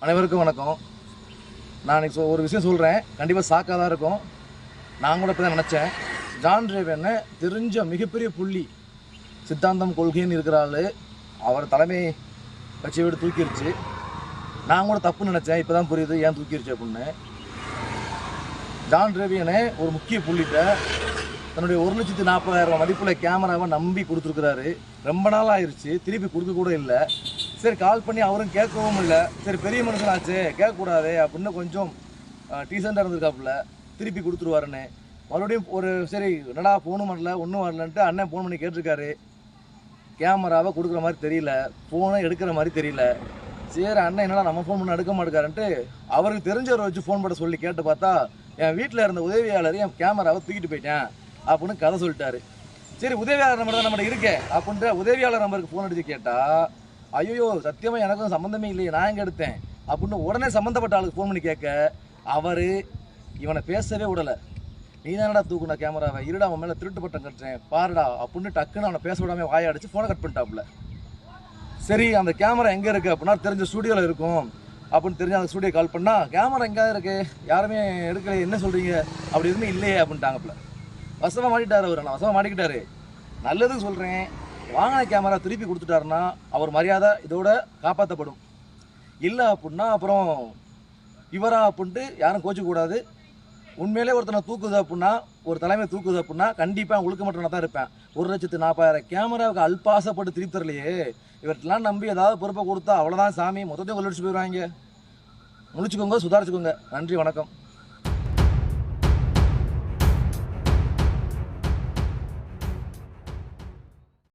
அனைவருக்கும் வணக்கம். நான் இன்னைக்கு சொ- ஒரு விஷயம் சொல்கிறேன் கண்டிப்பாக சாக்காக தான் இருக்கும். நான் கூட இப்போ தான் நினச்சேன். ஜான் ரேவன்னு தெரிஞ்ச மிகப்பெரிய புள்ளி சித்தாந்தம் கொள்கைன்னு இருக்கிற ஆள். அவர் தலைமை கட்சியை விட தூக்கிருச்சு. நான் கூட தப்புன்னு நினச்சேன். இப்போ தான் புரியுது. ஏன் தூக்கிருச்சு அப்படின்னு. ஜான் ரேவியனை ஒரு முக்கிய புள்ளிட்ட தன்னுடைய ஒரு லட்சத்தி நாற்பதாயிரம் மதிப்புள்ள கேமராவை நம்பி கொடுத்துருக்குறாரு. ரொம்ப நாள் ஆயிடுச்சு திருப்பி கொடுக்க கூட இல்லை. சரி கால் பண்ணி அவரும் கேட்கவும் இல்லை. சரி பெரிய மனுஷனாச்சு கேட்கக்கூடாது அப்படின்னு கொஞ்சம் டீசெண்டாக இருந்திருக்காப்புல. திருப்பி கொடுத்துருவாருன்னு. மறுபடியும் ஒரு சரி என்னடா ஃபோனும் வரல ஒன்றும் வரலன்ட்டு அண்ணன் ஃபோன் பண்ணி கேட்டிருக்காரு. கேமராவை கொடுக்குற மாதிரி தெரியல. ஃபோனை எடுக்கிற மாதிரி தெரியல. சரி அண்ணன் என்னடா நம்ம ஃபோன் பண்ண எடுக்க மாட்டேக்காருன்ட்டு அவருக்கு தெரிஞ்சவரை வச்சு ஃபோன் பண்ண சொல்லி கேட்டு பார்த்தா என் வீட்டில் இருந்த உதவியாளர் என் கேமராவை தூக்கிட்டு போயிட்டேன் அப்படின்னு கதை சொல்லிட்டாரு. சரி உதவியாளர் நம்பர் தான் நம்மகிட்ட இருக்கே அப்படின்ற உதவியாளர் நம்பருக்கு ஃபோன் அடிச்சு கேட்டால் ஐயோ சத்தியமாக எனக்கும் சம்மந்தமே இல்லையே நான் எங்கே எடுத்தேன்? அப்படின்னு உடனே சம்மந்தப்பட்ட ஆளுக்கு ஃபோன் பண்ணி கேட்க அவர் இவனை பேசவே விடலை. நீ தானடா தூக்குன கேமராவை? இருடா அவன் மேலே திருட்டு பட்டம் கட்டுறேன். பாருடா அப்படின்னு டக்குன்னு அவனை பேச விடாம வாய அடிச்சு ஃபோனை கட் பண்ணிட்டாப்புல. சரி அந்த கேமரா எங்கே இருக்குது அப்படின்னா தெரிஞ்ச ஸ்டூடியோவில் இருக்கும். அப்படின்னு தெரிஞ்ச அந்த ஸ்டூடியோ கால் பண்ணா கேமரா எங்கே இருக்கு? யாருமே எடுக்கல என்ன சொல்கிறீங்க அப்படி எதுவுமே இல்லையே அப்படின்ட்டாங்கப்புல. வசமாக மாட்டிட்டார் அவர் நான் வசமாக மாட்டிக்கிட்டாரு. நல்லதுக்கு சொல்கிறேன் வாங்கின கேமரா திருப்பி கொடுத்துட்டாருன்னா அவர் மரியாதை இதோட காப்பாற்றப்படும் இல்லை அப்படின்னா அப்புறம் இவரா அப்படின்ட்டு யாரும் கோச்சிக்கூடாது உண்மையிலே ஒருத்தனை தூக்குது அப்படின்னா ஒரு தலைமை தூக்குது அப்படின்னா கண்டிப்பாக ஒழுக்க மட்டும் தான் இருப்பேன். ஒரு லட்சத்து நாற்பதாயிரம் கேமராவுக்கு அல்பாசப்பட்டு திருப்பி தரலையே. இவர்கிட்டலாம் நம்பி ஏதாவது பொறுப்பை கொடுத்தா அவ்வளோதான் சாமி. மொத்தத்தையும் கொள்ளடிச்சு போயிடுவாங்க. முடிச்சுக்கோங்க சுதாரிச்சுக்கோங்க. நன்றி வணக்கம்.